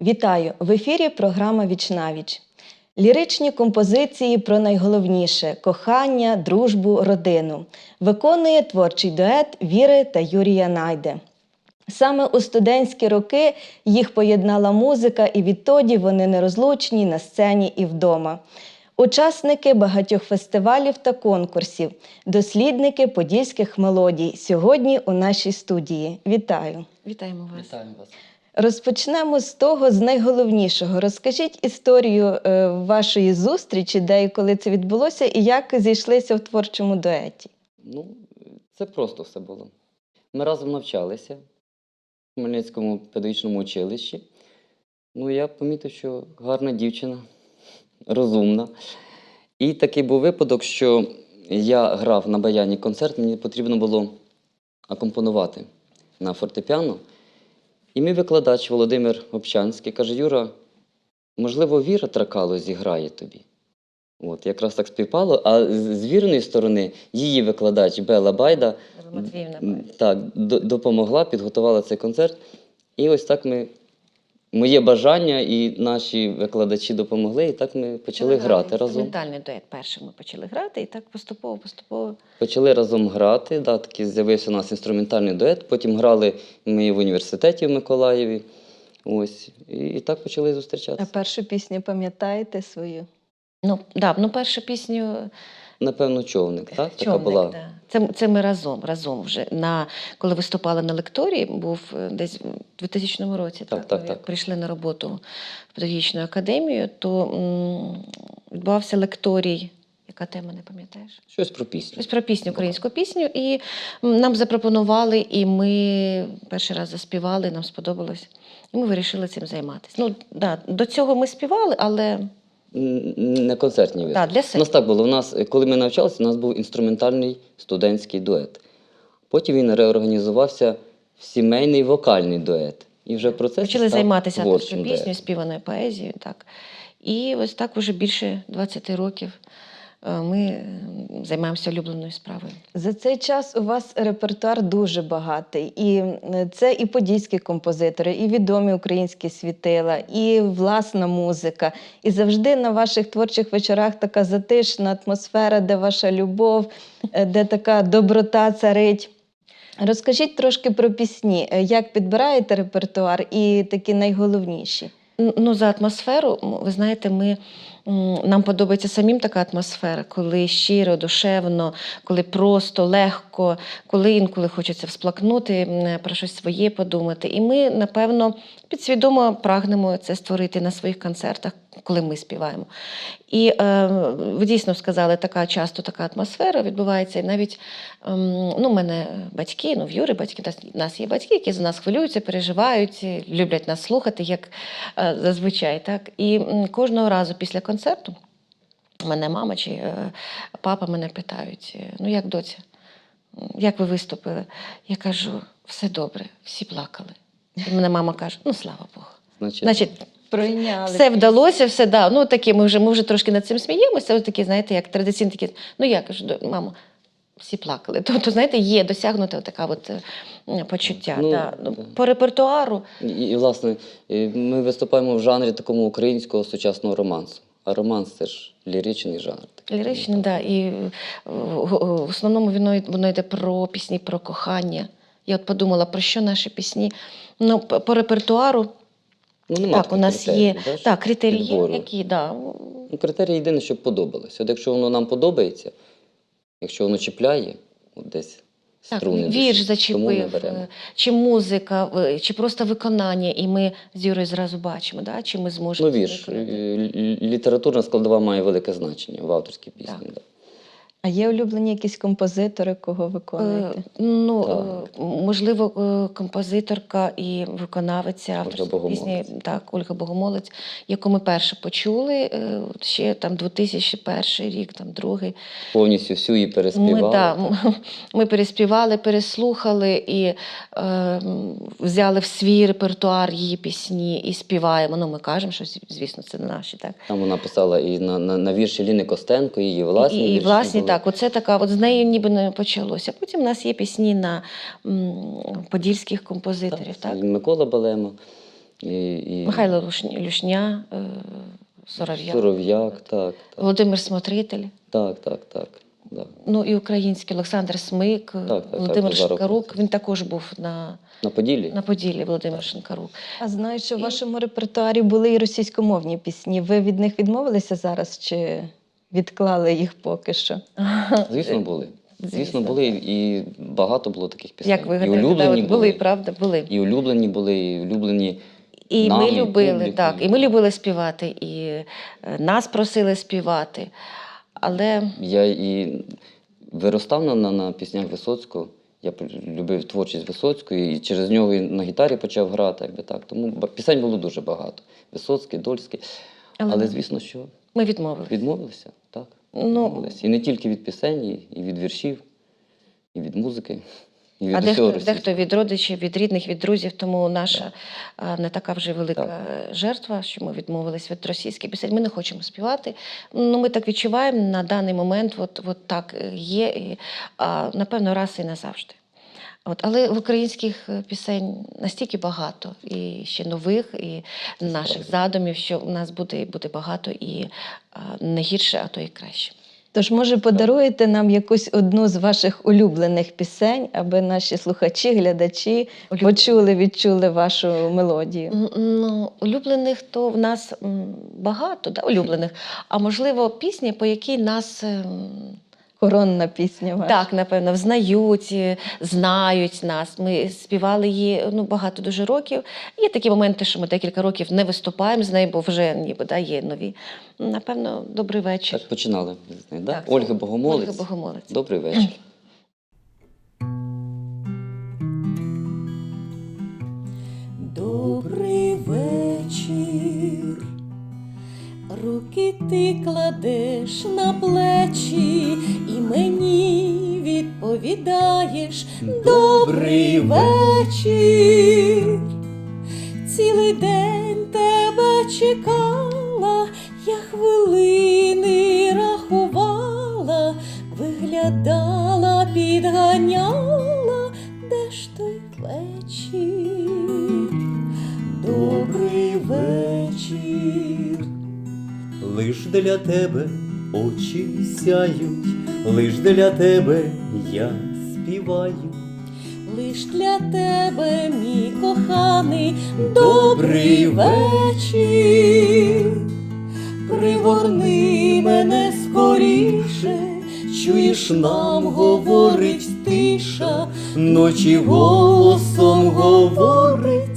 Вітаю! В ефірі програма Вічнавіч. Ліричні композиції про найголовніше кохання, дружбу, родину. Виконує творчий дует Віри та Юрія Найде. Саме у студентські роки їх поєднала музика, і відтоді вони нерозлучні на сцені і вдома. Учасники багатьох фестивалів та конкурсів, дослідники подільських мелодій. Сьогодні у нашій студії. Вітаю! Вітаємо вас. Вітаємо вас. Розпочнемо з того, з найголовнішого. Розкажіть історію е, вашої зустрічі, де і коли це відбулося, і як зійшлися в творчому дуеті. Ну, це просто все було. Ми разом навчалися в Хмельницькому педагогічному училищі. Ну, я помітив, що гарна дівчина, розумна. І такий був випадок, що я грав на баяні концерт, мені потрібно було акомпонувати на фортепіано. І мій викладач Володимир Обчанський каже: Юра, можливо, Віра Тракало зіграє тобі. От, якраз так співпало. А з вірної сторони її викладач Бела Байда Матвіївна. так, допомогла, підготувала цей концерт. І ось так ми, моє бажання і наші викладачі допомогли, і так ми почали грати разом. Інструментальний дует перший ми почали грати, і так поступово, поступово. Почали разом грати. Да, такий з'явився у нас інструментальний дует. Потім грали ми в університеті в Миколаєві. Ось. І, і так почали зустрічатися. А першу пісню пам'ятаєте свою? Ну, да, ну першу пісню Напевно, човник, так? Така була. да. Це, це ми разом, разом вже. На, коли виступали на лекторії, був е, десь в 2000 році, Так, так, так, так. прийшли на роботу в педагогічну академію, то м, відбувався лекторій. Яка тема, не пам'ятаєш? Щось про пісню. Щось про пісню, українську пісню. І нам запропонували, і ми перший раз заспівали, нам сподобалось. І ми вирішили цим займатися. Ну, да, до цього ми співали, але Не концертні виступи. Так, для У нас так було. У нас, коли ми навчалися, у нас був інструментальний студентський дует. Потім він реорганізувався в сімейний вокальний дует. І вже в процесі Почали став займатися творчим піснею, співаною поезією. Так. І ось так уже більше 20 років ми займаємося улюбленою справою. За цей час у вас репертуар дуже багатий. І е, це і подільські композитори, і відомі українські світила, і власна музика. І завжди на ваших творчих вечорах така затишна атмосфера, де ваша любов, е, де така доброта царить. Розкажіть трошки про пісні, Е, як підбираєте репертуар і такі найголовніші. Ну, за атмосферу, ви знаєте, ми, нам подобається самим така атмосфера, коли щиро, душевно, коли просто, легко, коли інколи хочеться всплакнути, про щось своє подумати. І ми, напевно, підсвідомо прагнемо це створити на своїх концертах, коли ми співаємо. І е, ви дійсно сказали, така часто така атмосфера відбувається. І навіть ем, ну, мене батьки, ну, в Юри батьки, у нас- є батьки, які за нас хвилюються, переживають, е, люблять нас слухати, як е, зазвичай. Так? І кожного разу після концерту мене мама чи е, папа мене питають: е, ну як доця, як ви виступили? Я кажу, все добре, всі плакали. І мене мама каже: ну слава Богу. Значить, Значить, Пройняли. все вдалося, все да. Ну такі ми вже ми вже трошки над цим сміємося. Ось такі, знаєте, як традиційні такі. Ну я кажу, мамо, всі плакали. Тобто, знаєте, є досягнута така от е, почуття. Ну, да. Ну, да. По репертуару і, і, власне, ми виступаємо в жанрі такому українського сучасного романсу. А романс це ж ліричний жанр. такий. ліричний, да, і е, в в основному воно, воно йде про пісні про кохання. Я от подумала, про що наші пісні. Ну, по репертуару, Ну, нема так, у нас є да, так, критерії, є, підбору. які, да, Ну, критерій єдине, щоб подобалося. От якщо воно нам подобається, якщо воно чіпляє, от десь Так, струни вірш зачепив, е, чи музика, е, чи просто виконання, і ми з Юрою зразу бачимо, да? чи ми зможемо. Ну, вірш, е, лі- літературна складова має велике значення в авторській пісні. Так. Да. А є улюблені якісь композитори, кого виконуєте? Е, Ну, е, можливо, е, композиторка і виконавиця авторської пісні, так, Ольга Богомолець, яку ми перше почули, е, ще там 2001 рік, там другий. Повністю всю її переспівали. Ми, так. ми переспівали, переслухали і е, взяли в свій репертуар її пісні і співаємо. Ну, ми кажемо, що звісно, це не наші, так. Там вона писала і на, на, на вірші Ліни Костенко, її власні і, і вірші власні, так, оце така, от з нею ніби не почалося. Потім в нас є пісні на м, подільських композиторів. Так, І Микола Балема. І, і Михайло Лушня, Люшня, е, Соров'як, так, так, Володимир Смотритель. так, так, так. Да. Ну і український Олександр Смик, так, так, Володимир Назаров. Шинкарук. Він також був на, На Поділлі? на Поділлі, Володимир Шинкарук. А знаю, що в вашому репертуарі були і російськомовні пісні. Ви від них відмовилися зараз чи відклали їх поки що? Звісно, були. Звісно, Звісно. були і багато було таких пісень. Як ви і гадаєте, улюблені от були, правда, були. І улюблені були, і улюблені. І Нам, ми любили, публіку. так, і ми любили співати, і е, нас просили співати. Але Я і виростав на, на, на піснях Висоцького. Я любив творчість Висоцького, і через нього і на гітарі почав грати, якби так. Тому пісень було дуже багато. Висоцький, Дольський. Але- Але, звісно, що ми відмовилися. відмовилися, так. Ну, Відмовилися. І не тільки від пісень, і- від віршів, і від музики, і від А усього дехто, дехто від родичів, від рідних, від друзів, тому наша а, не така вже велика Так. жертва, що ми відмовились від російських пісень. Ми не хочемо співати. Ну, ми так відчуваємо на даний момент, от, от так є, і, а, напевно, раз і назавжди. От, але українських е, пісень настільки багато, і ще нових, і наших задумів, що у нас буде, буде багато і не гірше, а то і краще. Тож, може, подаруєте нам якусь одну з ваших улюблених пісень, аби наші слухачі, глядачі Улюблених. почули, відчули вашу мелодію? Ну, улюблених то в нас багато, да, улюблених. А можливо, пісні, по якій нас ем, Коронна пісня ваша. так, напевно, взнають, е, знають нас. Ми співали її ну, багато дуже років. Є такі моменти, що ми декілька років не виступаємо з нею, бо вже ніби да, є нові. Напевно, добрий вечір. Так починали з неї, да? Так, Ольга Богомолець. Ольга Богомолець. Добрий вечір. Добрий вечір. Руки ти кладеш на плечі і мені відповідаєш Добрий вечір. Цілий день тебе чекала, я хвилини рахувала, виглядала, підганяла, де ж той вечір? Лиш для тебе очі сяють, лиш для тебе я співаю. Лиш для тебе, мій коханий, добрий вечір. Пригорни мене скоріше, чуєш, нам говорить тиша, ночі голосом говорить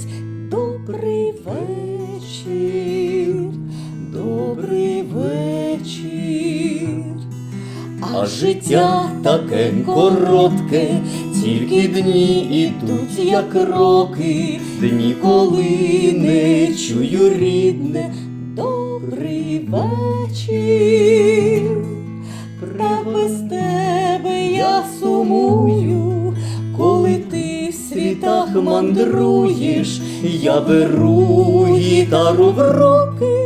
А життя таке коротке, тільки дні ідуть, як роки, дні, коли не чую рідне. Добрий вечір, та без тебе я сумую, коли ти в світах мандруєш, Я беру гітару в руки.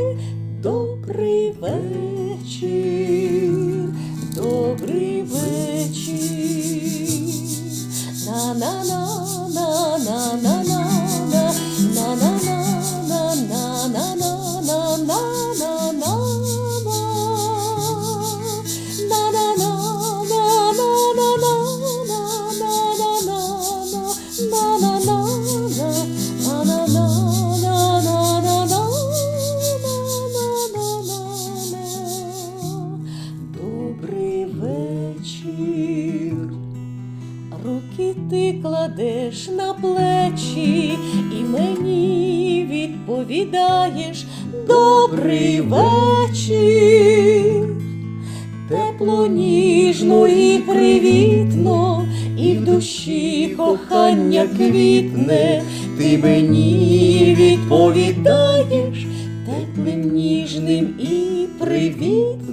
Відповідаєш добрий вечір. Тепло, ніжно і привітно, і в душі кохання квітне, ти мені відповідаєш теплим, ніжним і привітним,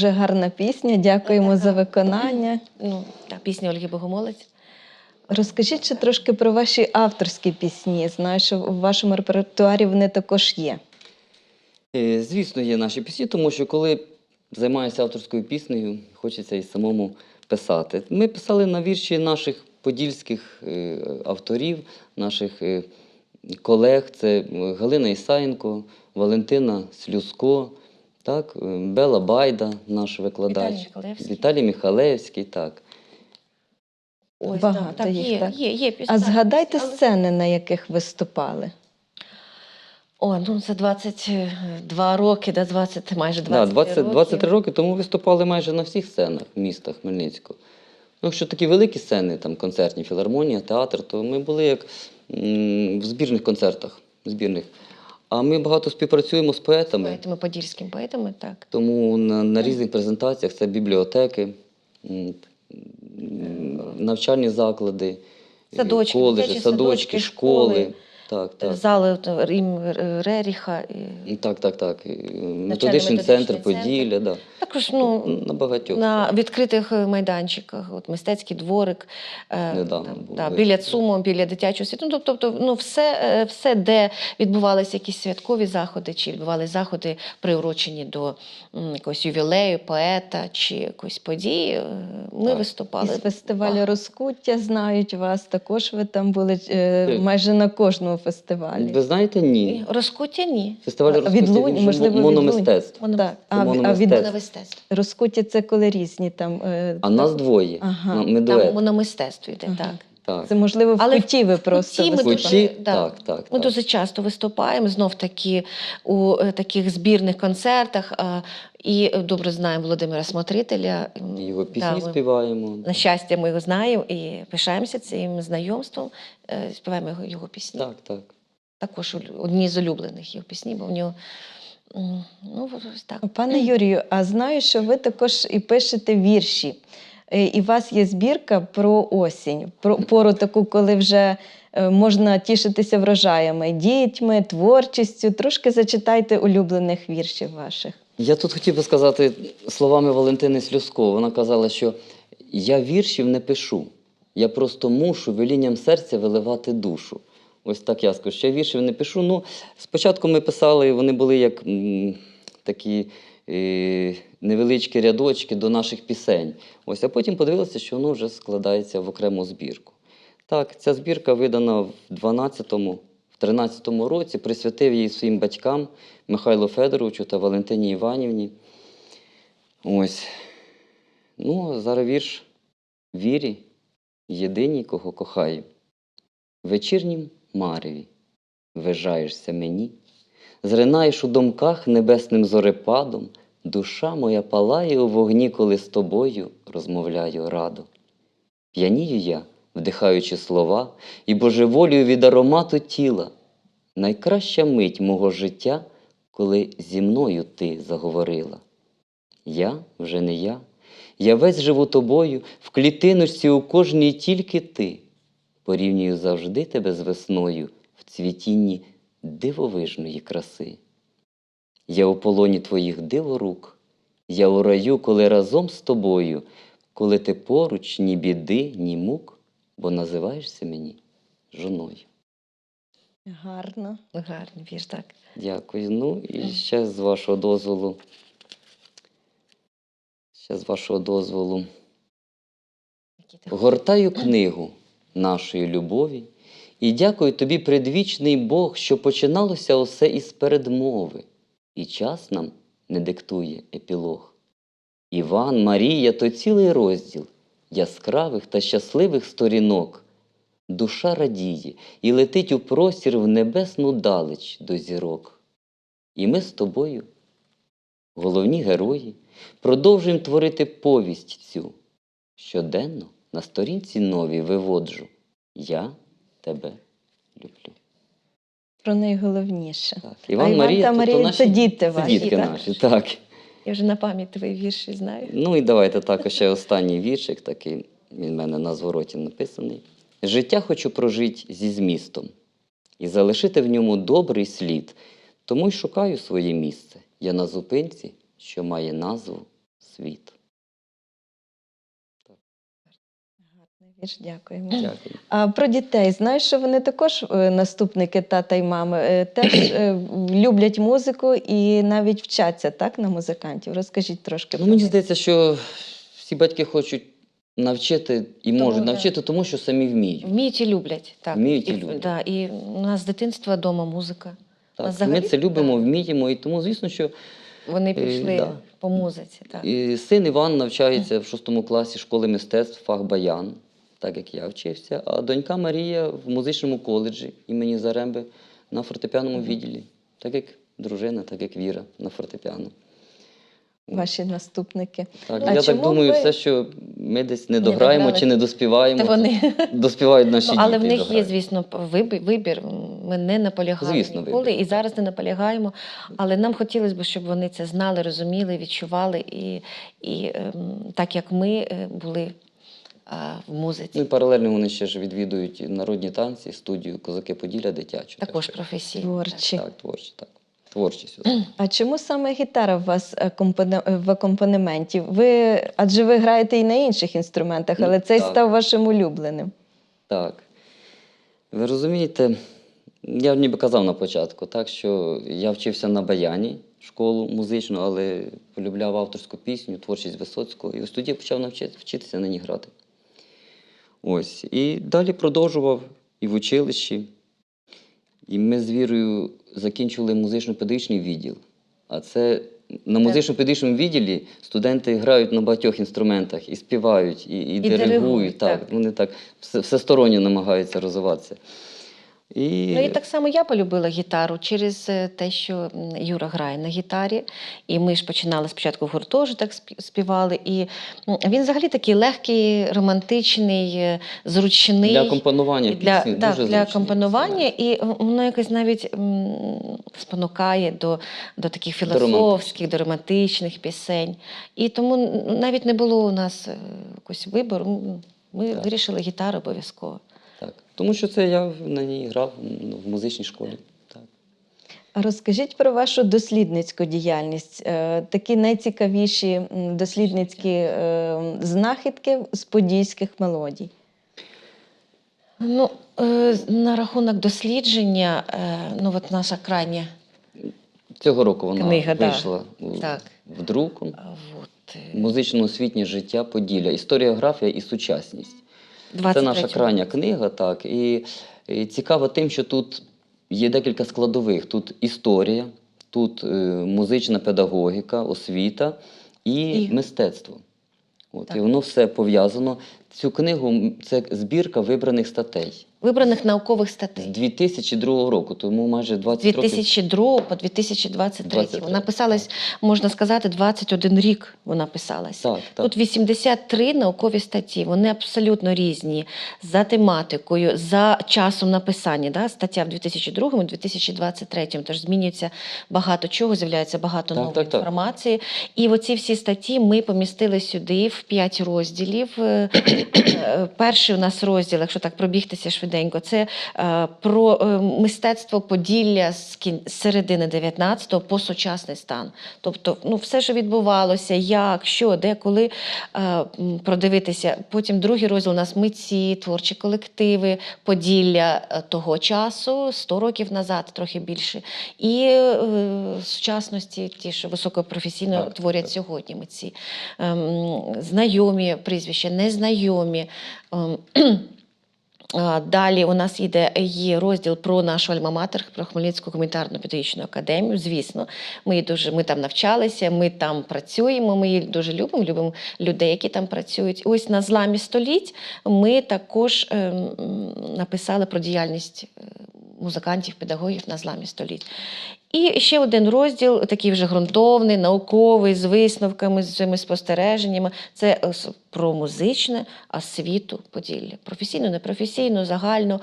Дуже гарна пісня. Дякуємо за виконання. Ну, та, пісня Ольги Богомолець. Розкажіть ще трошки про ваші авторські пісні. Знаю, що в вашому репертуарі вони також є. Е, Звісно, є наші пісні, тому що коли займаюся авторською піснею, хочеться і самому писати. Ми писали на вірші наших подільських е, авторів, наших е, колег. Це е, Галина Ісаєнко, Валентина Слюзко, так, е, Бела Байда, наш викладач. Віталій Михалевський. Віталій Михалевський, так. Ось, Багато так, їх, є, так? є, є пісні. А згадайте Але- сцени, на яких виступали. О, ну це 22 роки, да, 20, майже 20 Да, 20, років. 23 роки тому виступали майже на всіх сценах міста Хмельницького. Ну, якщо такі великі сцени, там концертні, філармонія, театр, то ми були як в збірних концертах. Збірних. А ми багато співпрацюємо з поетами, Поетами, подільськими поетами, так. тому на, на різних презентаціях це бібліотеки, м, навчальні заклади, е, Садочки, коледжі, садочки, садочки, школи. Так, так. Зали Рім Реріха. і Так, так, так. Е, Методичний центр Поділля, да. Також ну, на багатьох. на відкритих е, майданчиках, от мистецький дворик, е, Недавно там, був да, біля ЦУМу, біля дитячого світу. Ну, тобто, ну, все, е, все, де відбувалися якісь святкові заходи, чи відбувалися заходи, приурочені до м, якогось ювілею, поета чи якоїсь події, е, ми Так. виступали. Із фестивалю. Розкуття знають вас. Також ви там були е, майже на кожному фестивалі. Ви знаєте, ні. Розкуття ні. Фестиваль А, Розкуття, він можливо, мономистецтво. Так, а, ві- а від розкуття це коли різні там. е, А нас двоє. Ага. Ми Там мономистецтво йде, Ага. так. Так. Це можливо в Але куті ви просто куті ми виступали. Дуже- да. Так, так, Ми так. дуже часто виступаємо знов таки у е, таких збірних концертах. а, І е, добре знаємо Володимира Смотрителя. М, Його да, пісні ми- співаємо. На щастя, ми його знаємо і пишаємося цим знайомством. е, Співаємо його, його пісні. Так, так. Також улю- одні з улюблених його пісні, бо в нього м, ну, ось так. Пане Юрію, а знаю, що ви також і пишете вірші. Е, І у вас є збірка про осінь, про пору таку, коли вже е, можна тішитися врожаями, дітьми, творчістю. Трошки зачитайте улюблених віршів ваших. Я тут хотів би сказати словами Валентини Слюско. Вона казала, що я віршів не пишу. Я просто мушу велінням серця виливати душу. Ось так я скажу, що я віршів не пишу. Ну, спочатку ми писали, вони були як м, такі е, невеличкі рядочки до наших пісень. Ось, а потім подивилися, що воно вже складається в окрему збірку. Так, ця збірка видана в 12-му, в 13-му році, присвятив її своїм батькам Михайлу Федоровичу та Валентині Іванівні. Ось. Ну, зараз вірш вірі, єдиній, кого кохаю. Вечірнім мареві вижаєшся мені, зринаєш у думках небесним зорепадом, душа моя палає у вогні, коли з тобою розмовляю радо. П'янію я, вдихаючи слова, і божеволію від аромату тіла. Найкраща мить мого життя, коли зі мною ти заговорила. Я вже не я, я весь живу тобою, в клітиночці у кожній тільки ти. Порівнюю завжди тебе з весною в цвітінні дивовижної краси. Я у полоні твоїх диворук, я у раю, коли разом з тобою, коли ти поруч ні біди, ні мук, бо називаєшся мені жоною. Гарно. Гарний вірш, так. Дякую. Ну і ще з вашого дозволу. Ще з вашого дозволу. Гортаю книгу нашої любові і дякую тобі, предвічний Бог, що починалося усе із передмови, і час нам не диктує епілог. Іван, Марія то цілий розділ яскравих та щасливих сторінок. Душа радіє і летить у простір в небесну далеч до зірок. І ми з тобою, головні герої, продовжуємо творити повість цю. Щоденно на сторінці новій виводжу. Я тебе люблю. Про найголовніше. Так. а Іван Іван Марія, та то- то Марія наші це діти це дітки так? наші, так. Я вже на пам'ять твої вірші знаю. Ну і давайте також ще останній віршик, такий він в мене на звороті написаний. Життя хочу прожити зі змістом і залишити в ньому добрий слід, тому й шукаю своє місце. Я на зупинці, що має назву світ. Гарний дякуємо. Дякую. А про дітей знаєш, що вони також е, наступники тата й мами, е, теж е, люблять музику і навіть вчаться так на музикантів. Розкажіть трошки. Ну, про мені здається, що всі батьки хочуть навчити і Тому, можуть да. навчити, тому що самі вміють. Вміють і люблять. Так. Вміють і і, люблять. Да, і у нас з дитинства вдома музика. Так, ми взагалі, це любимо, да. вміємо, і тому, звісно, що Вони пішли да. по музиці. Так. і син Іван навчається в шостому класі школи мистецтв фах баян, так як я вчився, а донька Марія в музичному коледжі імені Заремби на фортепіаному відділі, так як дружина, так як Віра на фортепіано. Ваші наступники. Так, А я так думаю, ви- все, що ми десь не дограємо дограли. чи не доспіваємо, вони доспівають наші Ну, але в діти. і них є, звісно, вибір. Ми не наполягаємо Звісно, ніколи, вибір. і зараз не наполягаємо. Але нам хотілося б, щоб вони це знали, розуміли, відчували, і, і ем, так як ми е, були в музиці, Ну і паралельно вони ще ж відвідують народні танці, студію Козаки Поділля дитячу. також що- професійно. Творчі. Так, творчі, так. Творчість. А чому саме гітара у вас е, в акомпанементі? Ви адже ви граєте і на інших інструментах, Ну, але цей так. став вашим улюбленим. Так. Ви розумієте, я ніби казав на початку, так, що я вчився на баяні школу музичну, але полюбляв авторську пісню, творчість Висоцького. І ось тоді я почав навчити, вчитися на ній грати. Ось. І далі продовжував і в училищі. І ми з Вірою закінчили музично-педагогічний відділ. А це на музично-педагогічному відділі студенти грають на багатьох інструментах і співають, і, і, диригують. диригують, Так, так. Вони так все, всесторонньо намагаються розвиватися. І, Ну і так само я полюбила гітару через е, те, що Юра грає на гітарі. І ми ж починали спочатку в гуртожиток спі- співали. І він взагалі такий легкий, романтичний, е, зручний. для компонування для, пісні так, дуже для зручний компонування, і воно якось навіть спонукає до, до таких До філософських, до романтичних пісень. І тому навіть не було у нас е, якогось вибору. Ми Так. вирішили гітару обов'язково. Тому що це я на ній грав ну, в музичній школі. Так. Розкажіть про вашу дослідницьку діяльність. Е, Такі найцікавіші дослідницькі е, знахідки з подільських мелодій. Ну, е, на рахунок дослідження, ну от наша крайня Цього року вона Книга, вийшла Так. в друку. от, Музично-освітнє життя Поділля, історіографія і сучасність. Це 23-го. наша крайня книга, так. І, і цікаво тим, що тут є декілька складових. Тут історія, тут е, музична педагогіка, освіта і, І- мистецтво. От, Так. і воно все пов'язано. Цю книгу це збірка вибраних статей Вибраних наукових статей. з 2002 року, тому майже З 20 років. 2002 по 2023. 23, Вона писалась, можна сказати, 21 рік вона писалась. Так, так. Тут 83 наукові статті. Вони абсолютно різні за тематикою, за часом написання. Да? Стаття в 2002 2023 Тож змінюється багато чого, з'являється багато Так, нової так, так. інформації. І оці всі статті ми помістили сюди в 5 розділів. Е, е, Перший у нас розділ, якщо так пробігтися швиденько, це е, про е, мистецтво Поділля з кін- середини 19-го по сучасний стан. Тобто, ну, все, що відбувалося, як, що, де, коли е, продивитися. Потім другий розділ у нас митці, творчі колективи, Поділля того часу, 100 років назад, трохи більше. І е, сучасності, ті, що високопрофесійно Так, творять так. сьогодні митці. Ем, знайомі прізвища, незнайомі. Далі у нас йде є розділ про нашу альма-матер, про Хмельницьку гуманітарно-педагогічну академію. Звісно, ми, дуже, ми там навчалися, ми там працюємо, ми її дуже любимо, любимо людей, які там працюють. Ось на зламі століть ми також ем, написали про діяльність е, музикантів, педагогів на зламі століть. І ще один розділ, такий вже ґрунтовний, науковий, з висновками, з цими спостереженнями. Це е, про музичне освіту Поділля. Професійну, непрофесійну, загальну,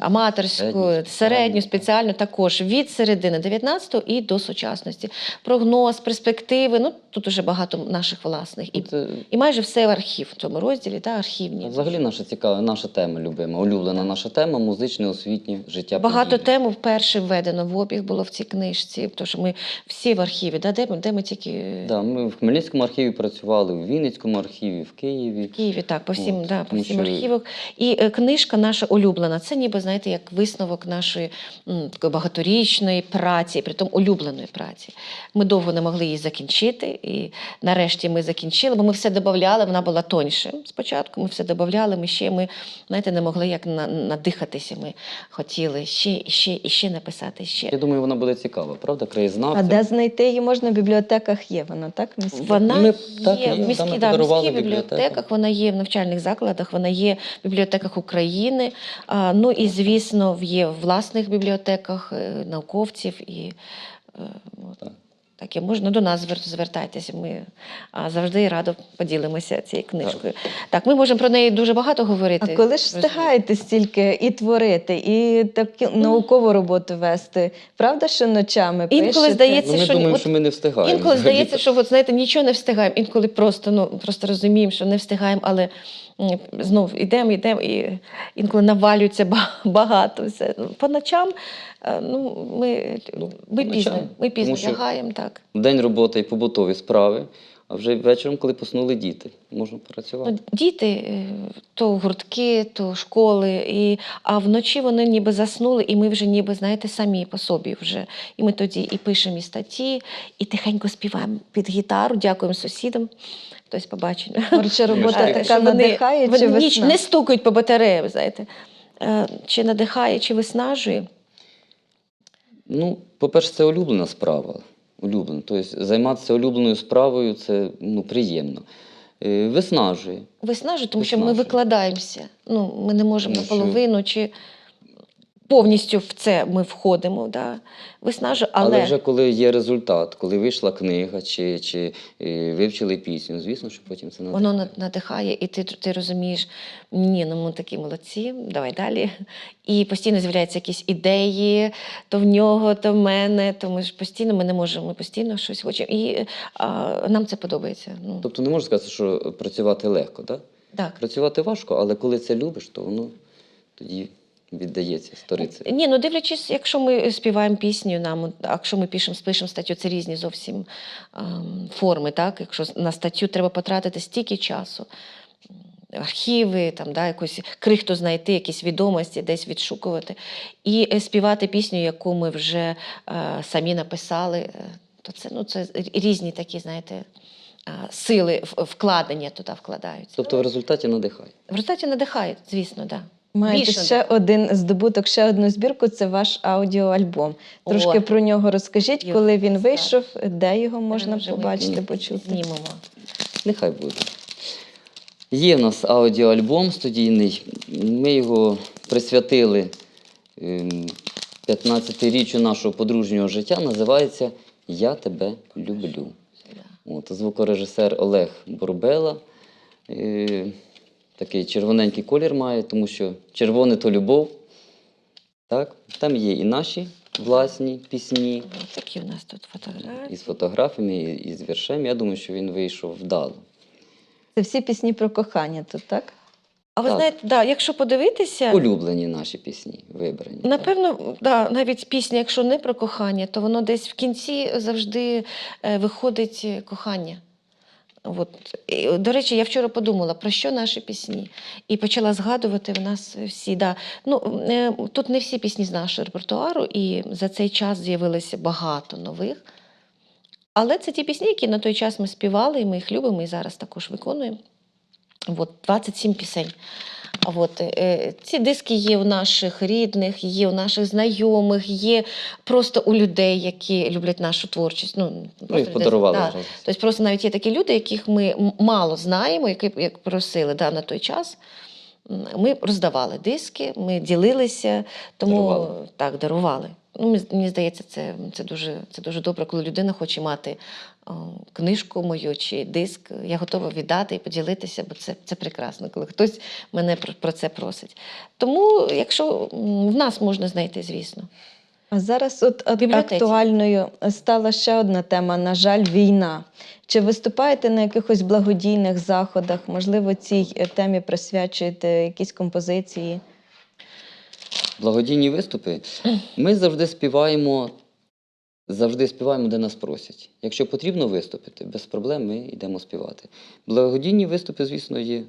аматорську, Середню, середню, спеціальну. також від середини 19-го і до сучасності. Прогноз, перспективи. Ну тут уже багато наших власних. І, Це і майже все в архів в цьому розділі, та архівні. взагалі наша цікава, наша тема любима, улюблена наша тема музичне освітнє життя. Багато Поділля. тем вперше введено в обіг було в цій книжці, тому що ми всі в архіві, да? де, де ми тільки. Да, ми в Хмельницькому архіві працювали, в Вінницькому архіві, і в Києві. В Києві, так, по всім, От, да, по тому всім що- архівах. І е, книжка наша улюблена. Це ніби, знаєте, як висновок нашої м, такої багаторічної праці, притом улюбленої праці. Ми довго не могли її закінчити, і нарешті ми закінчили, бо ми все додавали, вона була тоньше. Спочатку ми все додавали, ми ще ми, знаєте, не могли як на- надихатися. Ми хотіли ще, і ще, і ще написати, ще. Я думаю, вона буде цікава, правда? Краєзнавця. А де знайти її можна в бібліотеках є вона, так? міських? Вона Ми- є так, в там міській, ми да, подарували міських бібліотеку. Бібліотеках, вона є в навчальних закладах, вона є в бібліотеках України. Ну і, звісно, є в власних бібліотеках е, науковців і е, от. Так. Таке можна до нас звер- звертайтеся. Ми завжди радо поділимося цією книжкою. Так. ми можемо про неї дуже багато говорити. А коли ж встигаєте стільки і творити, і таку наукову роботу вести? Правда, що ночами Інколи пишете? здається, Ну, ми що думаємо, от що ми не встигаємо. Інколи здається, що от, знаєте, нічого не встигаємо. Інколи просто, ну, просто розуміємо, що не встигаємо, але знов йдемо, йдемо, і інколи навалюється багато. Все. Ну, По ночам е, ну, ми, Ну, ми по пізно, ночам, ми пізно тому що- лягаємо, так. День роботи і побутові справи, а вже вечором, коли поснули діти, можна працювати. Ну, діти е, то гуртки, то школи, і, а вночі вони ніби заснули, і ми вже ніби, знаєте, самі по собі вже. І ми тоді і пишемо і статті, і тихенько співаємо під гітару, дякуємо сусідам. Хтось побачить. Творча робота така вони- надихає вони чи ніч весна? не стукають по батареям, знаєте. Е, Чи надихає, чи виснажує. Ну, по-перше, це улюблена справа. Улюблена. Тобто займатися улюбленою справою це ну, приємно. Е, Виснажує. Виснажує, тому що ми Виснажує. викладаємося. Ну, ми не можемо Тому що- наполовину, чи повністю в це ми входимо. Да. Виснажує, але, Але... вже коли є результат, коли вийшла книга чи, чи е, вивчили пісню, звісно, що потім це надихає. воно надихає, і ти, ти розумієш, ні, ну ми такі молодці, давай далі. І постійно з'являються якісь ідеї, то в нього, то в мене, то ми ж постійно ми не можемо, ми постійно щось хочемо. І а, нам це подобається. Ну, Тобто не можна сказати, що працювати легко, так? так. Працювати важко, але коли це любиш, то воно тоді віддається сторицею. Ні, ну дивлячись, якщо ми співаємо пісню, нам, якщо ми пишемо, пишемо статтю, це різні зовсім ем, форми. Так? Якщо на статтю треба потратити стільки часу, архіви, там, да, якусь крихту знайти, якісь відомості, десь відшукувати. І е, співати пісню, яку ми вже е, самі написали, е, то це, ну, це різні такі, знаєте, е, сили вкладення туди вкладаються. Тобто в результаті надихає. В результаті надихає, звісно, так. Да. Маєте Більше ще один здобуток, ще одну збірку це ваш аудіоальбом. Трошки О. про нього розкажіть, Його коли він так. вийшов, де його можна Вже ми побачити, Ні. почути. Знімемо. Нехай буде. Є в нас аудіоальбом студійний. Ми його присвятили ем, 15-річчю нашого подружнього життя. Називається Я тебе люблю. От, звукорежисер Олег Борбела. Такий червоненький колір має, тому що червоне то любов. Так? Там є і наші власні пісні, Ось Такі у нас тут фотографії. і з фотографіями, і, і з віршем. Я думаю, що він вийшов вдало. Це всі пісні про кохання тут, так? А ви Так. знаєте, да, якщо подивитися, Улюблені наші пісні вибрані. напевно, да, навіть пісня, якщо не про кохання, то воно десь в кінці завжди е, виходить е, кохання. От. І, до речі, я вчора подумала, про що наші пісні, і почала згадувати в нас всі. Да. Ну, е, тут не всі пісні з нашого репертуару, і за цей час з'явилося багато нових. Але це ті пісні, які на той час ми співали, і ми їх любимо, і зараз також виконуємо. От 27 пісень. От, е, ці диски є у наших рідних, є у наших знайомих, є просто у людей, які люблять нашу творчість. Ну, Ну, просто їх людей- подарували. да. Тобто просто навіть є такі люди, яких ми мало знаємо, які як просили да, на той час. Ми роздавали диски, ми ділилися, тому Дарували. так, дарували. Ну, мені- здається, це, це, дуже, це дуже добре, коли людина хоче мати о, книжку мою чи диск. Я готова віддати і поділитися, бо це, це прекрасно, коли хтось мене про, про це просить. Тому, якщо в нас можна знайти, звісно. А зараз от, от актуальною стала ще одна тема, на жаль, війна. Чи виступаєте на якихось благодійних заходах? Можливо, цій е, темі присвячуєте якісь композиції? Благодійні виступи. Ми завжди співаємо завжди співаємо, де нас просять. Якщо потрібно виступити, без проблем ми йдемо співати. Благодійні виступи, звісно, є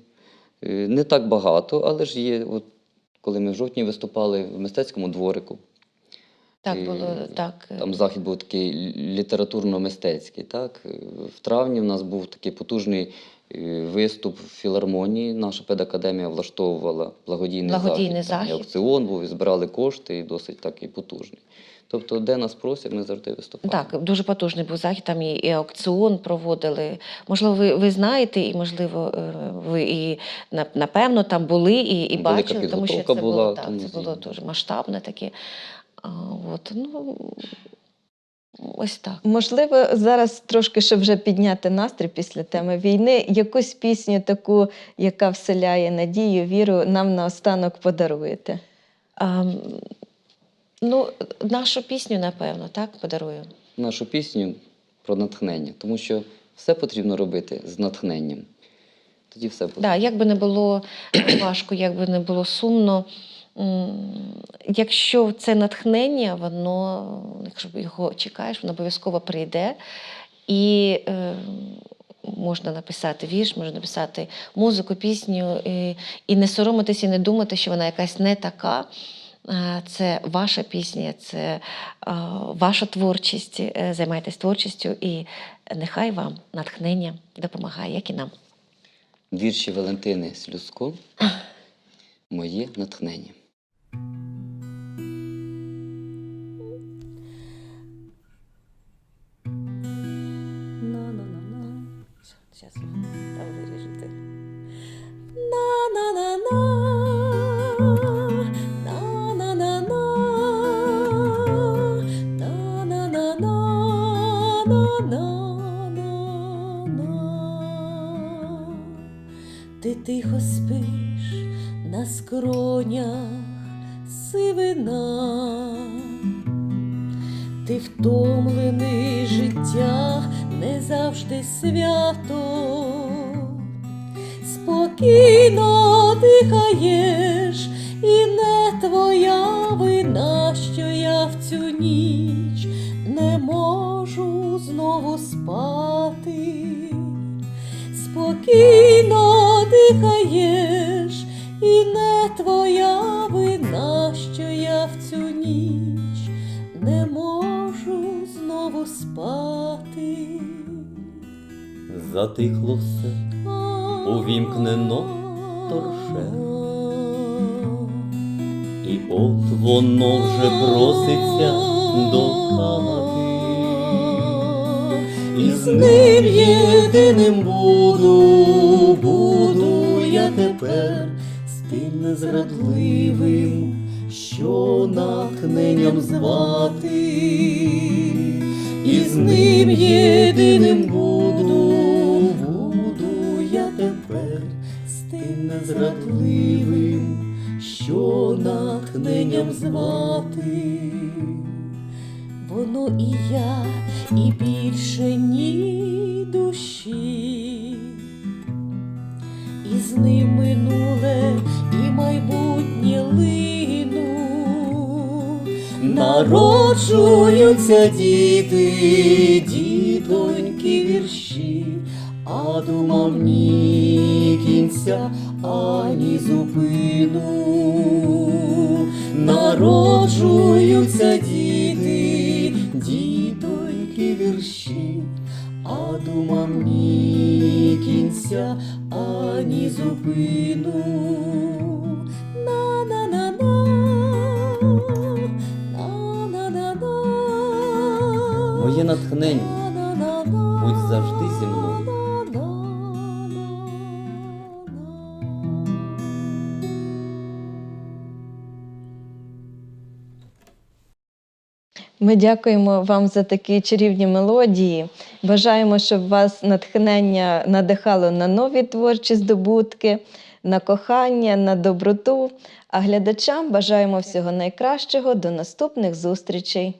е, не так багато, але ж є. От, коли ми в жовтні виступали в мистецькому дворику, Так було так. там захід був такий літературно-мистецький. Так? Е, В травні в нас був такий потужний виступ в філармонії. Наша педакадемія влаштовувала благодійний, Благодійний захід. Там і захід. аукціон був, і збирали кошти, і досить такий потужний. Тобто, де нас просять, ми завжди виступаємо. Так, дуже потужний був захід, там і, і аукціон проводили. Можливо, ви, ви знаєте, і можливо, е, ви і напевно там були і, і бачили, тому що це підготовка було, була, так, це було дуже масштабне таке. А, от, ну, ось так. Можливо, зараз трошки, щоб вже підняти настрій після теми війни, якусь пісню таку, яка вселяє надію, віру, нам наостанок подаруєте. А, ну, нашу пісню, напевно, так, подарую. Нашу пісню про натхнення, тому що все потрібно робити з натхненням. Тоді все буде. Да, як би не було важко, як би не було сумно. Якщо це натхнення, воно, якщо його чекаєш, воно обов'язково прийде. І е, можна написати вірш, можна написати музику, пісню, і, і не соромитися, і не думати, що вона якась не така. Е, Це ваша пісня, це е, ваша творчість. Е, Займайтесь творчістю, і нехай вам натхнення допомагає, як і нам. Вірші Валентини Слюско Моє натхнення. Тихо спиш на скронях сивина, ти втомлений життя не завжди свято спокійно дихаєш, і не твоя вина, що я в цю ніч не можу знову спати. Спокійно дихаєш, і не твоя вина, що я в цю ніч не можу знову спати. Затихло все, увімкнено торше. І от воно вже проситься до хати. І з ним єдиним буду, буду я тепер з тим незрадливим, що натхненням звати. І з ним єдиним буду, буду я тепер з тим незрадливим, що натхненням звати. Воно і я, і більше ні душі, і з ним минуле, і майбутнє лину. Народжуються діти, дітоньки вірші, а думав ні кінця, ані зупину. Ми дякуємо вам за такі чарівні мелодії. Бажаємо, щоб вас натхнення надихало на нові творчі здобутки, на кохання, на доброту. А глядачам бажаємо всього найкращого. До наступних зустрічей.